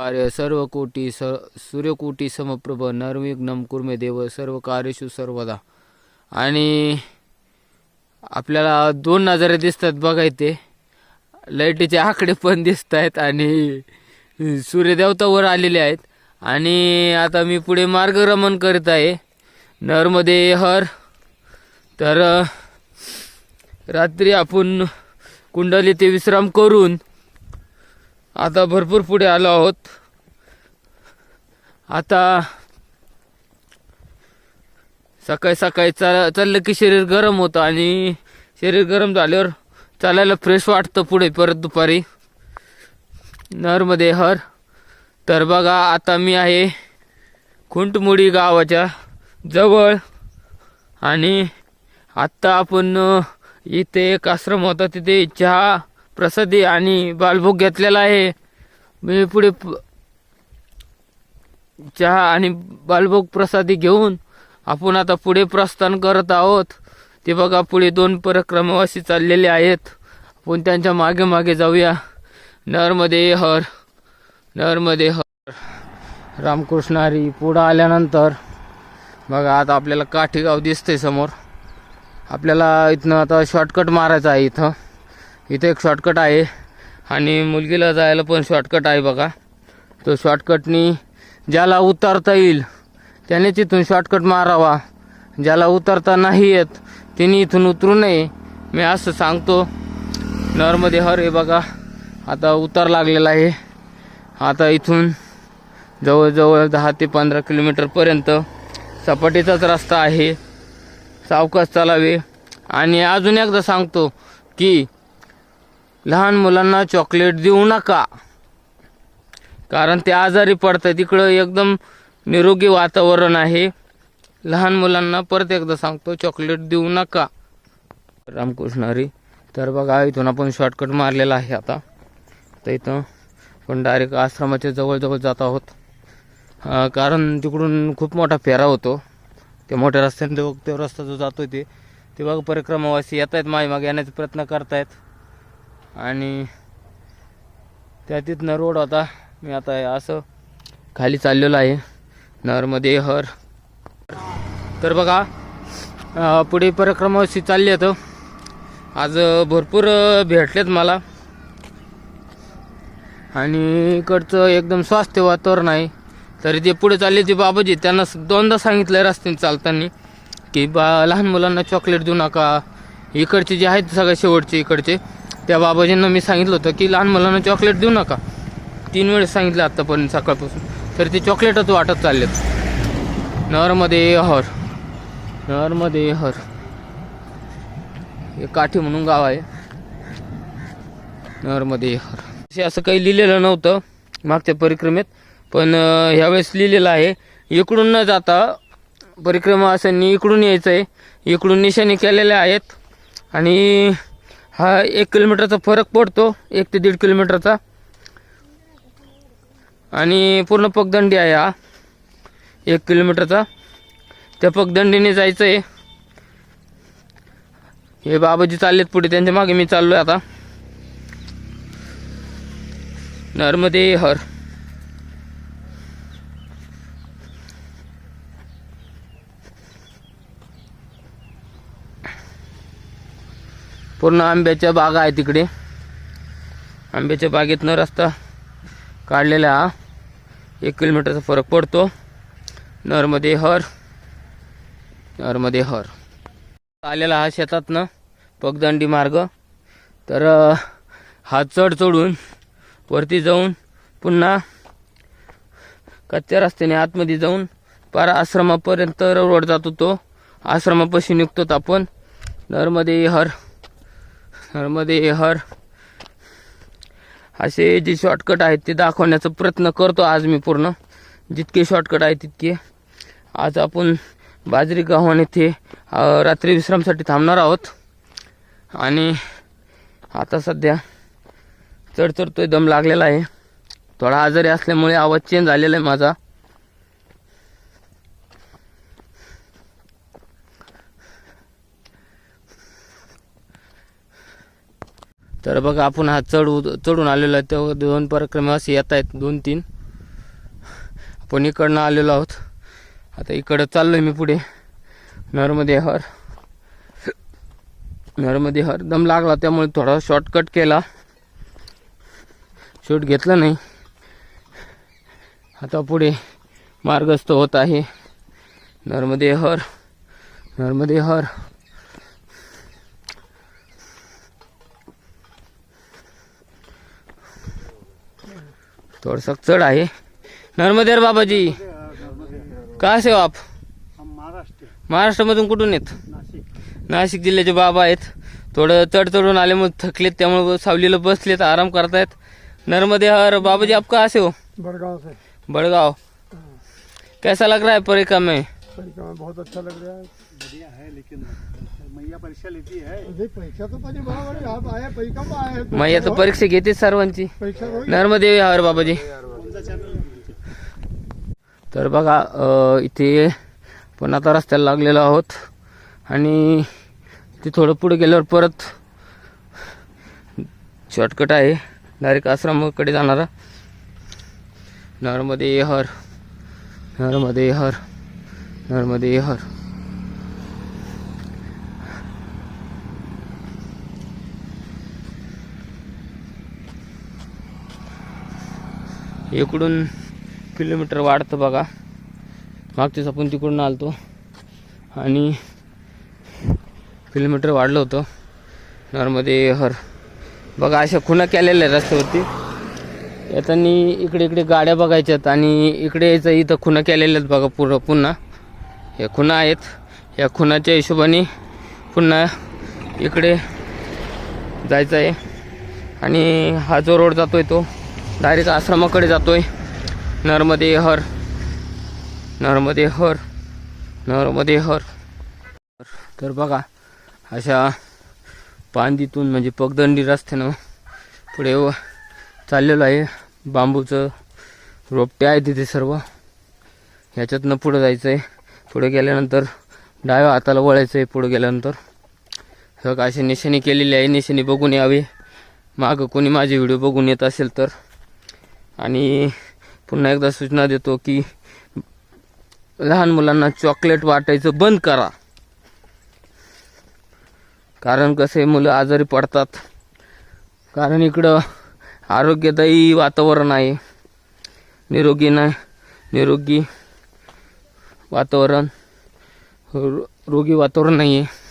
कार्य सर्वकोटी स सूर्यकोटी समप्रभ नर्विघ्नम कुर्मे देव सर्व कार्यशु सर्वदा. आणि आपल्याला दोन नजारे दिसतात बघा इथे. लाईटीचे आकडे पण दिसत आहेत आणि सूर्यदेवता वर आलेले आहेत. आणि आता मी पुढे मार्गक्रमण करीत आहे. नरमध्ये हर. तर रात्री आपण कुंडली ते विश्राम करून आता भरपूर पुढे आलो आहोत. आता सकाळी सकाळी चाल चाललं की शरीर गरम होतं आणि शरीर गरम झाल्यावर चालायला फ्रेश वाटतं पुढे परत दुपारी. नरमध्ये हर. तर बघा आता मी आहे खुंटमुडी गावाच्या जवळ. आणि आत्ता आपण इथे एक आश्रम होता तिथे चहा प्रसादी आणि बालभोग घेतलेला आहे. मी पुढे प- चहा आणि बालभोग प्रसादी घेऊन आपण आता पुढे प्रस्थान करत आहोत. ते बघा पुढे दोन परक्रमवासी चाललेले आहेत. आपण त्यांच्या मागे मागे जाऊया. नरमध्ये हर नरमध्ये हर. रामकृष्ण हरी पुढं आल्यानंतर बघा आता आपल्याला काठीगाव दिसतंय समोर. आपल्याला इथनं आता शॉर्टकट मारायचा आहे इथं. इथं एक शॉर्टकट आहे. आणि मुलगीला जायला पण शॉर्टकट आहे बघा. तो शॉर्टकटनी ज्याला उतरता येईल त्याने तिथून शॉर्टकट मारावा. ज्याला उतरता नाही येत तिने इथून उतरू नये. मी असं सांगतो. नरमध्ये हर हे बघा. आता उतार लागलेला आहे. आता इथून जवळजवळ दहा ते पंधरा किलोमीटरपर्यंत सपाटीचाच रस्ता आहे. सावकाश चालावे. आणि अजून एकदा सांगतो की लहान मुलांना चॉकलेट देऊ नका. कारण ते आजारी पडतात. इकडं एकदम निरोगी वातावरण आहे. लहान मुलांना परत एकदा सांगतो चॉकलेट देऊ नका. रामकृष्ण हरी तर बघा इथून आपण शॉर्टकट मारलेला आहे आता. तर इथं पण डायरेक्ट आश्रमाच्या जवळजवळ जात आहोत. कारण तिकडून खूप मोठा फेरा होतो. त्या मोठ्या रस्त्याने तो तो रस्ता जो जातो ते ते बघा परिक्रमावासी येत आहेत मागे मागे येण्याचा प्रयत्न करतायत. आणि त्या तिथनं रोड होता. मी आता असं खाली चाललेलो आहे. नरमध्ये हर. तर बघा पुढे परिक्रमावासी चालले आहेत. आज भरपूर भेटलेत मला. आणि इकडचं एकदम स्वास्थ्य वातावरण आहे. तरी ते पुढे चालले ते बाबाजी त्यांना दोनदा सांगितलं रस्त्याने चालताना की बा लहान मुलांना चॉकलेट देऊ नका. इकडचे जे आहेत सगळे शेवटचे इकडचे. त्या बाबाजींना मी सांगितलं होतं की लहान मुलांना चॉकलेट देऊ नका. तीन वेळेस सांगितलं आत्तापर्यंत सकाळपासून. तर ते चॉकलेटच वाटत चाललेत. नरमध्ये हर. नरमध्ये हर. हे काठी म्हणून गाव आहे. नरमध्ये हर. असे असं काही लिहिलेलं नव्हतं मागच्या परिक्रमेत पण ह्यावेळेस लिहिलेलं आहे इकडून न जाता परिक्रमा असं इकडून यायचं आहे इकडून निशाणी केलेल्या आहेत आणि हा एक किलोमीटरचा फरक पडतो एक ते दीड किलोमीटरचा. आणि पूर्ण पगदंडी आहे हा एक किलोमीटरचा. त्या पगदंडीने जायचं आहे हे बाबाजी चाललेत पुढे त्यांच्या मागे मी चाललो आहे आता. नर्मदे हर. पूर्ण आंब्याच्या बागा आहे तिकडे. आंब्याच्या बागेतनं रस्ता काढलेला हा. एक किलोमीटरचा फरक पडतो. नरमध्ये हर नरमध्ये हर. आलेला हा शेतातनं पगदंडी मार्ग. तर हा चढ चढून वरती जाऊन पुन्हा कच्च्या रस्त्याने आतमध्ये जाऊन पार आश्रमापर्यंत रोड जातो तो आश्रमापाशी निघतो आपण. नरमध्ये हर. मध्ये हर. असे जे शॉर्टकट आहेत ते दाखवण्याचा प्रयत्न करतो आज मी पूर्ण. जितके शॉर्टकट आहेत तितके. आज आपण बाजरी गावाने येथे रात्री विश्रामसाठी थांबणार आहोत. आणि आता सध्या चढ चढतोय दम लागलेला आहे. थोडा आजारी असल्यामुळे आवाज चेंज झालेला आहे माझा. तर बघा आपण हा चढ चढून आलेलो आहे. तेव्हा दोन परिक्रमावासी येत आहेत दोन तीन. आपण इकडनं आलेलो आहोत. आता इकडं चाललोय मी पुढे. नर्मदे हर. नर्मदे हर. दम लागला त्यामुळे थोडा शॉर्टकट केला. शूट घेतला नाही. आता पुढे मार्गस्थ होत आहे. नर्मदे हर. नर्मदे हर. थोडंसं चढ आहे. नर्मदे हर बाबाजी. कहाँ से हो आप? महाराष्ट्रामधून कुठून येत? नाशिक जिल्ह्याचे बाबा आहेत. थोडं चढ चढून आल्यामुळे थकलेत त्यामुळे सावलीला बसलेत आराम करतायत. नर्मदे हर बाबाजी आप कहाँ से हो? बड़गांव से बड़गांव. कैसा लग रहा है परिक्रमा में? परिक्रमा बहुत अच्छा लग रहा है बढ़िया है लेकिन मैया परीक्षा लेती है परीक्षा तो पाहिजे बरोबर आहे. आप आया परिक्रमा है. मग आता परीक्षा घेते सर्वांची परीक्षा होईल. नर्मदे हर बाबाजी? तर बघा इथे पण आता रस्त्याला लागलेलो आहोत आणि ते थोडं पुढे गेल्यावर परत शॉर्टकट आहे डायरेक्ट आश्रमाकडे जाणारा नर्मदे हर नर्मदे हर नर्मदे हर. इकडून किलोमीटर वाढतं बघा. मागचेच आपण तिकडून आलतो. आणि किलोमीटर वाढलं होतं. नर्मदे हर. बघा अशा खुणा केलेल्या आहेत रस्त्यावरती. येताना इकडे इकडे गाड्या बघायच्यात आणि इकडे यायचं इथं खुणा केलेल्या आहेत बघा पुरं पुन्हा. या खुणा आहेत. या खुणाच्या हिशोबाने पुन्हा इकडे जायचं आहे. आणि हा जो रोड जातोय तो डायरेक्ट आश्रमाकडे जातोय. नर्मदे हर नर्मदे हर नर्मदे हर. तर बघा अशा पांदीतून म्हणजे पगदंडी रस्त्यानं पुढे व चाललेलो आहे. बांबूचं रोपटे आहे तिथे सर्व. ह्याच्यातनं पुढं जायचं आहे पुढे गेल्यानंतर डाव्या हाताला वळायचं आहे पुढे गेल्यानंतर. सगळं अशी निशाणी केलेली आहे. निशाणी बघून यावे. मागं कोणी माझे व्हिडिओ बघून येत असेल तर. आणि पुन्हा एकदा सूचना देतो की लहान मुलांना चॉकलेट वाटायचं बंद करा. कारण कसे मुलं आजारी पडतात. कारण इकडं आरोग्यदायी वातावरण आहे. निरोगी नाही. निरोगी वातावरण. रोगी वातावरण नाही आहे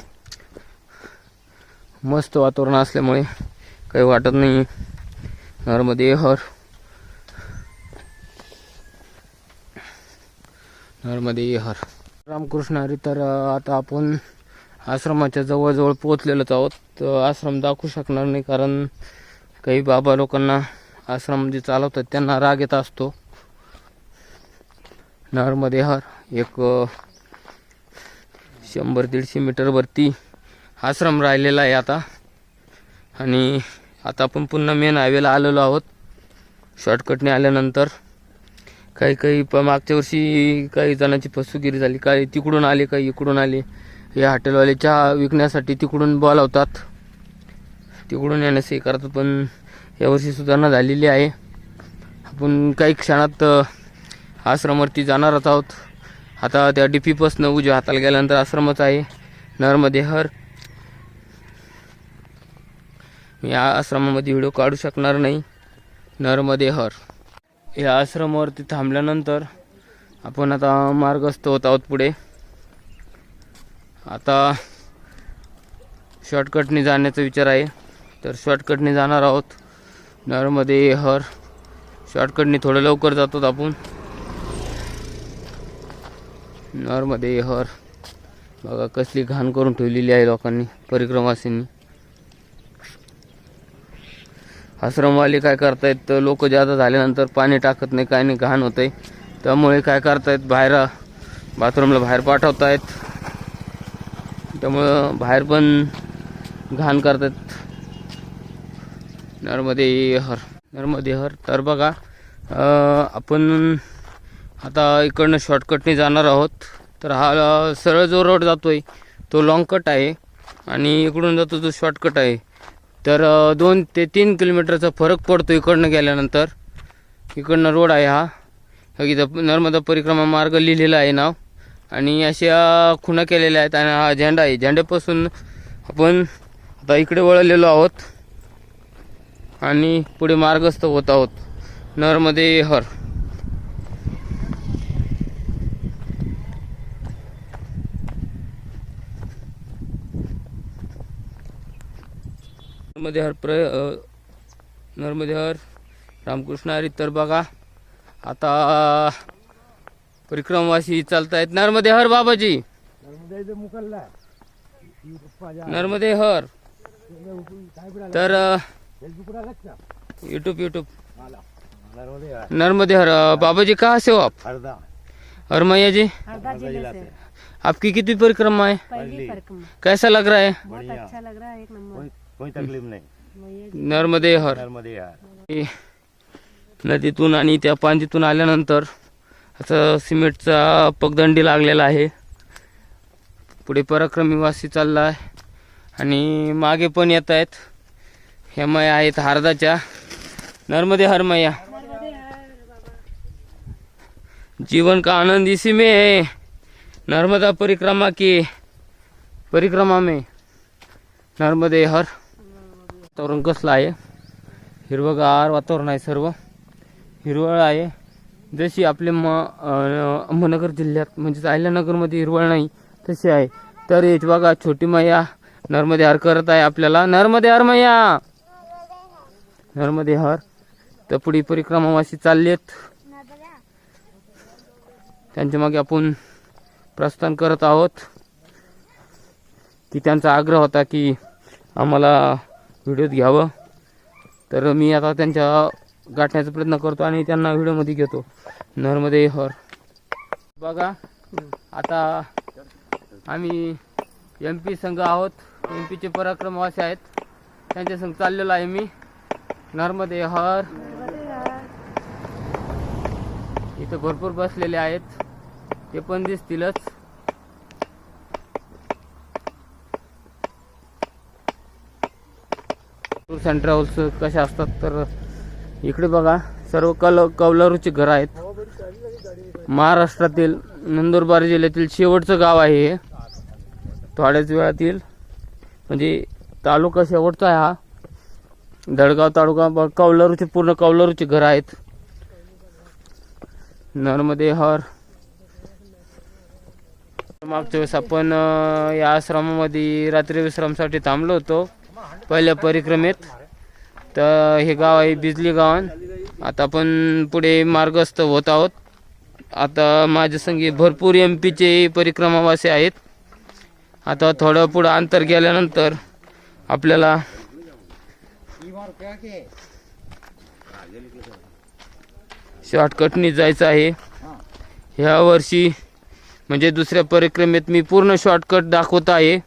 मस्त वातावरण असल्यामुळे काही वाटत नाही नर्मदे हर. नर्मदे हर. रामकृष्ण हरी तर आता आपण आश्रमाच्या जवळजवळ पोहोचलेलोच आहोत. तर आश्रम दाखवू शकणार नाही कारण काही बाबा लोकांना आश्रम जे चालवतात त्यांना राग येत असतो. नरमध्ये हर. एक शंभर दीडशे मीटरवरती आश्रम राहिलेला आहे आता. आणि आता आपण पुन्हा मेन हायवेला आलेलो आहोत. शॉर्टकटने आल्यानंतर काही काही प मागच्या वर्षी काही जणांची फसवेगिरी झाली. काही तिकडून आले काही इकडून आले. हे हॉटेलवाले चहा विकण्यासाठी तिकडून बोलावतात तिकडून येण्यास हे करतात पण यावर्षी सुधारणा झालेली आहे. आपण काही क्षणात आश्रमवरती जाणारच आहोत. आता त्या डी पीपासनं उजव्या हाताला गेल्यानंतर आश्रमच आहे. नर्मदे हर. मी या आश्रमामध्ये व्हिडिओ काढू शकणार नाही. नर्मदे हर. या आश्रमावरती थांबल्यानंतर आपण आता मार्गस्थ होत आहोत पुढे. आता शॉर्टकटने जाण्याचा विचार आहे. तर शॉर्टकटने जाणार आहोत. नर्मदे हर. शॉर्टकटने थोडं लवकर जातो आपण. नरमध्ये हर. बघा कसली घाण करून ठेवलेली आहे लोकांनी परिक्रमासींनी. आश्रमवाले काय करतायत लोक जादा झाल्यानंतर पाणी टाकत नाही काय नाही घाण होत आहे त्यामुळे काय करतायत बाहेर बाथरूमला बाहेर पाठवतायत. त्यामुळं बाहेर पण घाण करतात. नर्मदे हर. नर्मदे हर. तर बघा आपण आता इकडनं शॉर्टकटने जाणार आहोत. तर हा सरळ जो रोड जातो आहे तो लाँग कट आहे. आणि इकडून जातो तो शॉर्टकट आहे. तर दोन ते तीन किलोमीटरचा फरक पडतो इकडनं गेल्यानंतर. इकडनं रोड आहे हा इथं नर्मदा परिक्रमा मार्ग लिहिलेला आहे नाव. आणि अशा खुणा केलेल्या आहेत आणि हा झेंडा आहे. झेंड्यापासून आपण आता इकडे वळलेलो आहोत. आणि पुढे मार्गस्थ होत आहोत. नर्मदे हर. नर्मदे हर प्र नर्मदे हर रामकृष्ण हरी तर बघा आता परिक्रमवासी चालतायत. नर्मदे हर बाबाजी. मुकल्ला नर्मदे हर तर यूट्यूब यूट्यूब नर्मदे हर बाबाजी कहाँ से हो आप? हरदा. और मैया जी आपकी कितनी परिक्रमा है पहली परिक्रमा. कैसा लग रहा है? बहुत अच्छा लग रहा है एक नंबर. कोई तकलीफ नाही. नर्मदे हर. नर्मदे नदीतून आणि त्या पांजीतून आल्यानंतर असं सिमेंटचा पगदंडी लागलेला आहे. पुढे पराक्रमीवासी चालला आहे आणि मागे पण येत आहेत. ह्या मया आहेत हारदाच्या. नर्मदे हर मैया. जीवन का आनंद इसी में है. नर्मदा परिक्रमा की परिक्रमा में. नर्मदे हर. वातावरण कसलं आहे? हिरवगार वातावरण आहे सर्व. हिरवळ आहे. जशी आपले म अहमदनगर जिल्ह्यात म्हणजेच अहिल्यानगरमध्ये हिरवळ नाही तशी आहे. तर हे बघा छोटी मैया नर्मदे हार करत आहे आपल्याला. नर्मदे हार मैया! नर्मदे हार. तर पुढे परिक्रमावाशी चाललेत. त्यांच्या मागे आपण प्रस्थान करत आहोत. की त्यांचा आग्रह होता की आम्हाला व्हिडिओत घ्यावं. तर मी आता त्यांच्या गाठण्याचा प्रयत्न करतो आणि त्यांना व्हिडिओमध्ये घेतो. नर्मदे हर. बघा आता आम्ही एम पी संघ आहोत. एम पीचे पराक्रमवासी आहेत. त्यांच्या संघ चाललेलो आहे मी. नर्मदे हर. इथं भरपूर बसलेले आहेत. ते पण दिसतीलच. टूर्स अँड ट्रॅव्हल्स कशा असतात तर इकडे बघा सर्व कल कौलारूची घरं आहेत. महाराष्ट्रातील नंदुरबार जिल्ह्यातील शेवटचं गाव आहे हे. थोड्याच वेळातील म्हणजे तालुका शेवटचा आहे हा. दडगाव तालुका ब- पूर्ण कौलारूची घरं आहेत. नर्मदे हर. मागच्या वेळेस आपण या आश्रमामध्ये रात्री विश्रामसाठी थांबलो होतो. पहिल्या परिक्रमेत. तर हे गाव आहे बिजली गावन. आता आपण पुढे मार्गस्थ होत आहोत. आता माझ्या संगीत भरपूर एम पीचे परिक्रमावासी आहेत. आता थोडं पुढं अंतर गेल्यानंतर आपल्याला शॉर्टकटनी जायचं आहे. ह्या वर्षी म्हणजे दुसऱ्या परिक्रमेत मी पूर्ण शॉर्टकट दाखवत आहे.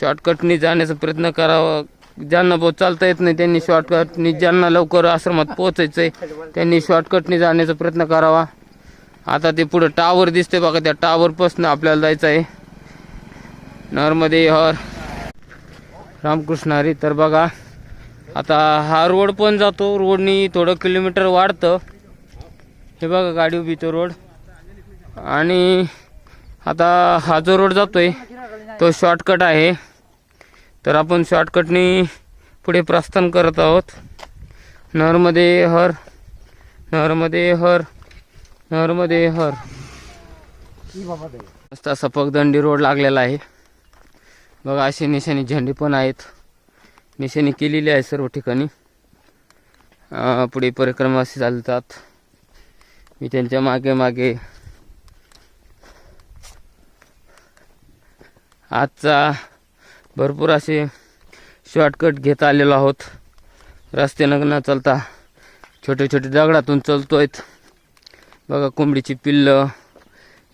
शॉर्टकटनी जाण्याचा प्रयत्न करावा. ज्यांना बहुत चालता येत नाही त्यांनी शॉर्टकटनी ज्यांना लवकर आश्रमात पोहोचायचं आहे त्यांनी शॉर्टकटनी जाण्याचा प्रयत्न करावा. आता ते पुढं टावर दिसते बघा त्या टावरपासून आपल्याला जायचं आहे नर्मदे हर. रामकृष्ण हरी तर बघा आता हा रोड पण जातो रोडनी थोडं किलोमीटर वाढतं. हे बघा गाडी उभी तो रोड. आणि आता हा जो रोड जातोय तो शॉर्टकट आहे. तर आपण शॉर्टकटनी पुढे प्रस्थान करत आहोत. नर्मदे हर नर्मदे हर नर्मदे हर. मस्त असा पगदंडी रोड लागलेला आहे. बघा अशी निशाणी झेंडे पण आहेत. निशाणी केलेली आहे सर्व ठिकाणी. पुढे पुढे परिक्रमाशी चालतात. मी त्यांच्या मागे मागे आजचा भरपूर असे शॉर्टकट घेत आलेलो आहोत. रस्त्यानं न चालता छोटे छोटे दगडातून चालतोयत बघा कोंबडीची पिल्लं.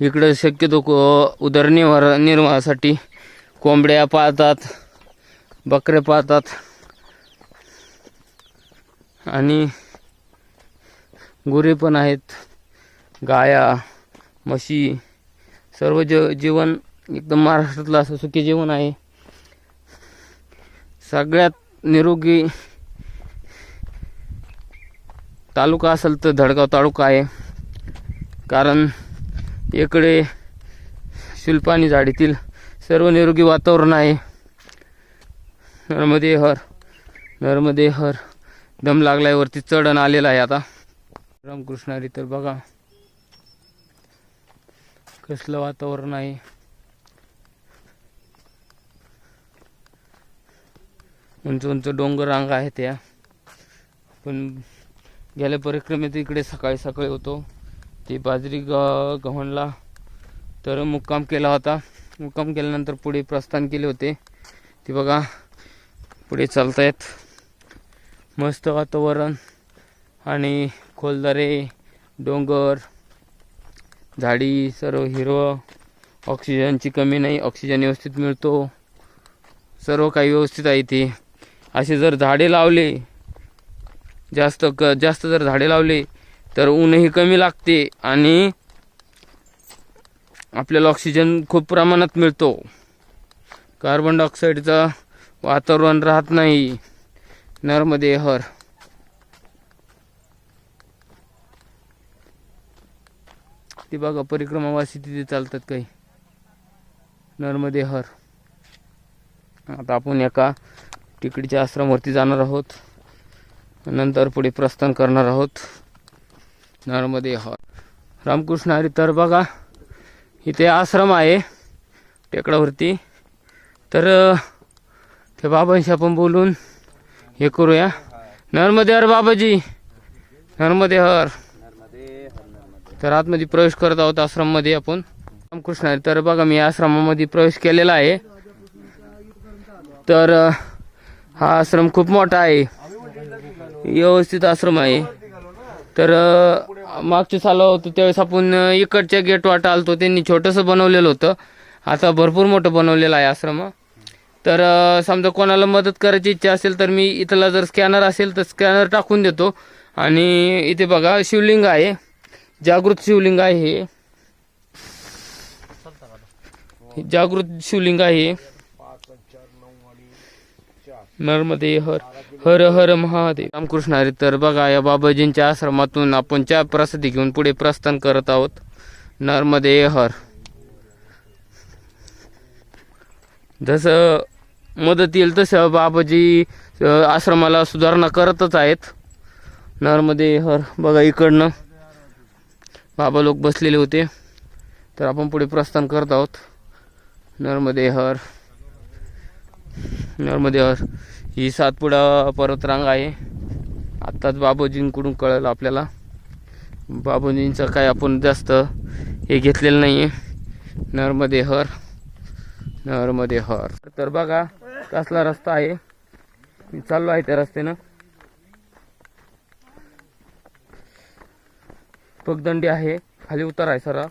इकडं शक्यतो को उदरनिर्वाह निर्वाहासाठी कोंबड्या पाळतात बकऱ्या पाळतात. आणि गुरे पण आहेत. गाया म्हशी सर्व ज जीवन एकदम महाराष्ट्रातलं असं सुखी जेवण आहे. सगळ्यात निरोगी तालुका असेल तर धडगाव तालुका आहे. कारण इकडे शिल्पानी झाडीतील सर्व निरोगी वातावरण आहे. नर्मदे हर नर्मदे हर दम लागलाय वरती चढण आलेला आहे आता. रामकृष्णारी तर बघा. कसलं वातावरण आहे. उंच उंच डोंगर रांगा आहेत त्या पण गेल्या परिक्रमेत इकडे सकाळी सकाळी होतो. ते बाजरी ग गव्हाणला तर मुक्काम केला होता. मुक्काम केल्यानंतर पुढे प्रस्थान केले होते. ते बघा पुढे चालतायत. मस्त वातावरण आणि खोलदारे डोंगर झाडी सर्व हिरवं. ऑक्सिजनची कमी नाही ऑक्सिजन व्यवस्थित मिळतो. सर्व काही व्यवस्थित आहे ते असे जर झाडे लावले जास्त क जास्त जर झाडे लावले तर ऊनही कमी लागते आणि आपल्याला ऑक्सिजन खूप प्रमाणात मिळतो. कार्बन डायऑक्साईडचं वातावरण राहत नाही. नरमध्ये हर ती बघा परिक्रमावासी तिथे चालतात काही. नर्मदे हर आता आपण एका टिकडीच्या आश्रमवरती जाणार आहोत. नंतर पुढे प्रस्थान करणार आहोत. नर्मदे हर रामकृष्ण हरी तर बघा इथे आश्रम आहे टेकडावरती तर ते त्या बाबांशी आपण बोलून हे करूया. नर्मदे हर बाबाजी. नर्मदे हर. तर आतमध्ये प्रवेश करत आहोत आश्रममध्ये आपण. रामकृष्ण हरी तर बघा मी आश्रमामध्ये प्रवेश केलेला आहे. तर हा आश्रम खूप मोठा आहे. व्यवस्थित आश्रम आहे. तर मागच्या साला होतो त्यावेळेस आपण इकडच्या गेट वाटा आलतो त्यांनी छोटंसं बनवलेलं होतं. आता भरपूर मोठं बनवलेलं आहे आश्रम. तर समजा कोणाला मदत करायची इच्छा असेल तर मी इथला जर स्कॅनर असेल तर स्कॅनर टाकून देतो. आणि इथे बघा शिवलिंग आहे. जागृत शिवलिंग आहे हे. जागृत शिवलिंग आहे नर्मदे हर हर हर महादेव. रामकृष्ण हरी तर बघा या बाबाजींच्या आश्रमातून आपण चहा प्रसादी घेऊन पुढे प्रस्थान करत आहोत. नर्मदे हर. जसं मदत येईल तसं बाबाजी आश्रमाला सुधारणा करतच आहेत. नर्मदे हर. बघा इकडनं बाबा लोक बसलेले होते. तर आपण पुढे प्रस्थान करत आहोत. नर्मदे हर. नर्मदे हर ही सातपुडा पर्वतरांग आहे. आत्ताच बाबूजींकडून कळलं आपल्याला. बाबूजींचं काय आपण जास्त हे घेतलेलं नाही आहे नर्मदे हर नर्मदे हर. तर बघा कसला रस्ता आहे. मी चाललो आहे त्या रस्त्यानं. पगदंडी आहे. खाली उतार आहे सरा.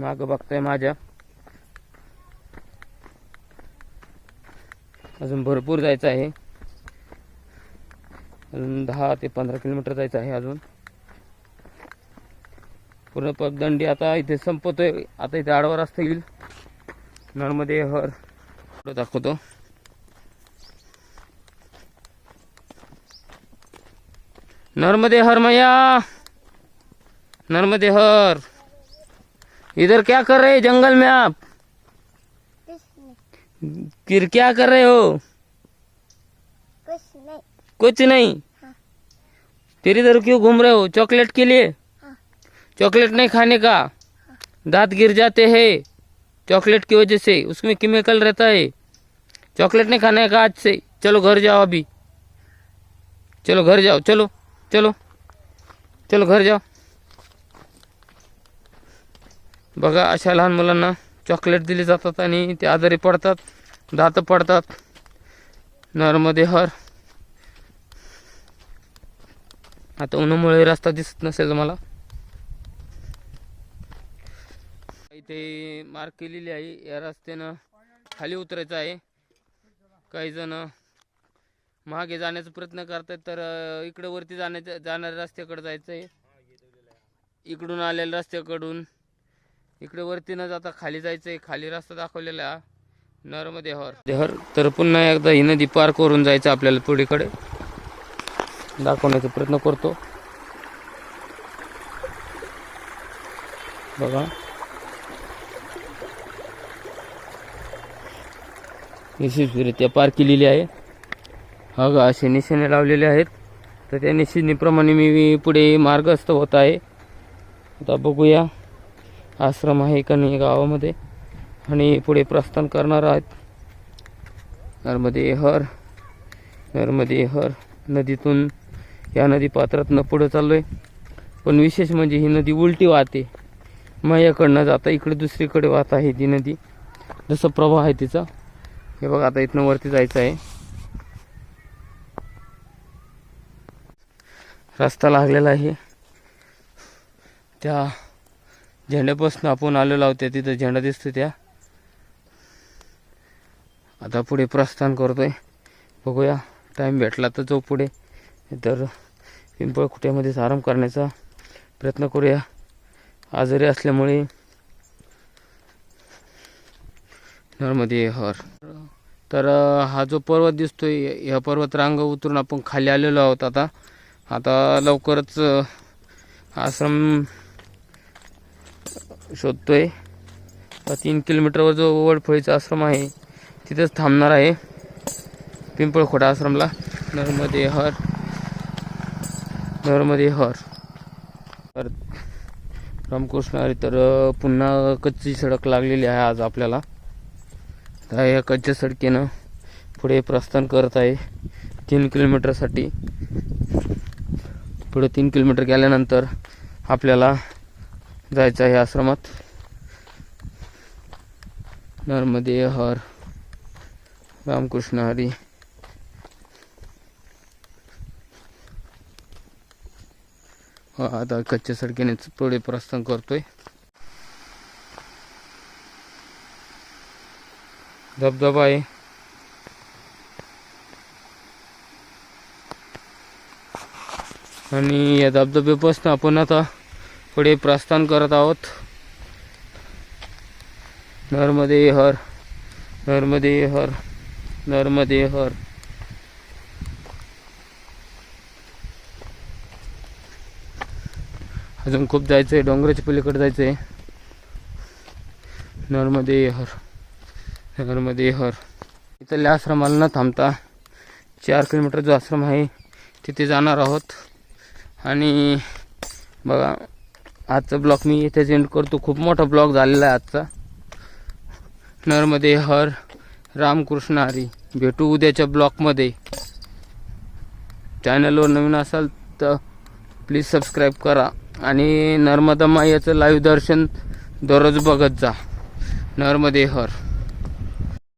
माग बघताय माझ्या. अजून भरपूर जायचं आहे. अजून दहा ते पंधरा किलोमीटर जायचं आहे अजून. पूर्ण पगदंडी आता इथे संपतोय. आता इथे आडवा रस्ता येईल. नर्मदे हर दाखवतो. नर्मदे हर मैया. नर्मदे हर. इधर क्या कर रहे हैं जंगल में आप? फिर क्या कर रहे हो? कुछ नहीं। कुछ नहीं फिर इधर क्यों घूम रहे हो? चॉकलेट के लिए? हाँ। चॉकलेट नहीं खाने का? हाँ। दांत गिर जाते हैं। चॉकलेट की वजह से। उसमें केमिकल रहता है। चॉकलेट नहीं खाने का आज से। चलो घर जाओ अभी। चलो घर जाओ। चलो चलो। चलो घर जाओ। बघा अशा लहान मुलांना चॉकलेट दिले जातात आणि ते आजारी पडतात दात पडतात नर्मदे हर आता उन्हामुळे रस्ता दिसत नसेल मला इथे मार्क केलेली आहे या रस्त्यानं खाली उतरायचं आहे. काही जण मागे जाण्याचा प्रयत्न करतात तर इकडं इकडे वरती जाण्याच्या जाणाऱ्या रस्त्याकडे जायचं आहे इकडून आलेल्या रस्त्याकडून इकडे वरती न जाता खाली जायचं आहे खाली रस्ता दाखवलेला नर्म देहर देहर तर पुन्हा एकदा ही नदी पार करून जायचं आपल्याला पुढेकडे. दाखवण्याचा प्रयत्न करतो. बघा. यशस्वीरित्या पार केलेली आहे. हा गा असे निशाणे लावलेले आहेत. तर त्या निशाणीप्रमाणे मी पुढे मार्गस्थ होत आहे. आता बघूया. आश्रम आहे का नाही गावामध्ये. आणि पुढे प्रस्थान करणार आहेत. नर्मदे हर नर्मदे हर. नदीतून या नदी पात्रातनं पुढं चाललो आहे पण विशेष म्हणजे ही नदी उलटी वाहते. मायाकडनं जाता इकडे दुसरीकडे वाहत आहे ती नदी. जसं प्रवाह आहे तिचा. हे बघा आता इथनं वरती जायचं आहे. रस्ता लागलेला आहे. त्या झेंड्यापासून आपण आलेलो आहोत त्या तिथं झेंडा दिसतो त्या. आता पुढे प्रस्थान करतोय. बघूया टाईम भेटला तर जाऊ पुढे. तर पिंपळखुट्यामध्येच आराम करण्याचा प्रयत्न करूया. आजारी असल्यामुळे नर्मदे हर. तर हा जो पर्वत दिसतोय ह्या पर्वत रांग उतरून आपण खाली आलेलो आहोत आता. आता लवकरच आश्रम शोधतोय. आहे तीन किलोमीटरवर जो वडफळीचा आश्रम आहे तिथंच थांबणार आहे. पिंपळखोटा आश्रमला. नर्मदे हर. नर्मदे हर. रामकृष्ण हरी तर पुन्हा कच्ची सडक लागलेली आहे आज आपल्याला. तर या कच्च्या सडकेनं पुढे प्रस्थान करत आहे. तीन किलोमीटरसाठी. पुढे तीन किलोमीटर गेल्यानंतर आपल्याला जायचं आहे आश्रमात. नर्मदे हर रामकृष्ण हरी. हा, आता कच्च्या सडकेने पुढे प्रस्थान करतोय. धबधबा आहे. आणि या धबधब्यापासून आपण आता पुढे प्रस्थान करत आहोत. नर्मदे हर नर्मदे हर नर्मदे हर अजून खूप जायचं आहे डोंगराच्या पलीकडे जायचं आहे नर्मदे हर नर्मदे हर इथल्या आश्रमाला न थांबता. चार किलोमीटर जो आश्रम आहे तिथे जाणार आहोत. आणि बघा आजचा ब्लॉग मी इथेच एंड करतो. खूप मोठा ब्लॉग झालेला आहे आजचा. नर्मदे हर रामकृष्ण हरी. भेटू उद्याच्या ब्लॉगमध्ये चॅनलवर नवीन असाल तर प्लीज सबस्क्राईब करा. आणि नर्मदा मायाचं लाईव्ह दर्शन दररोज बघत जा. नर्मदे हर.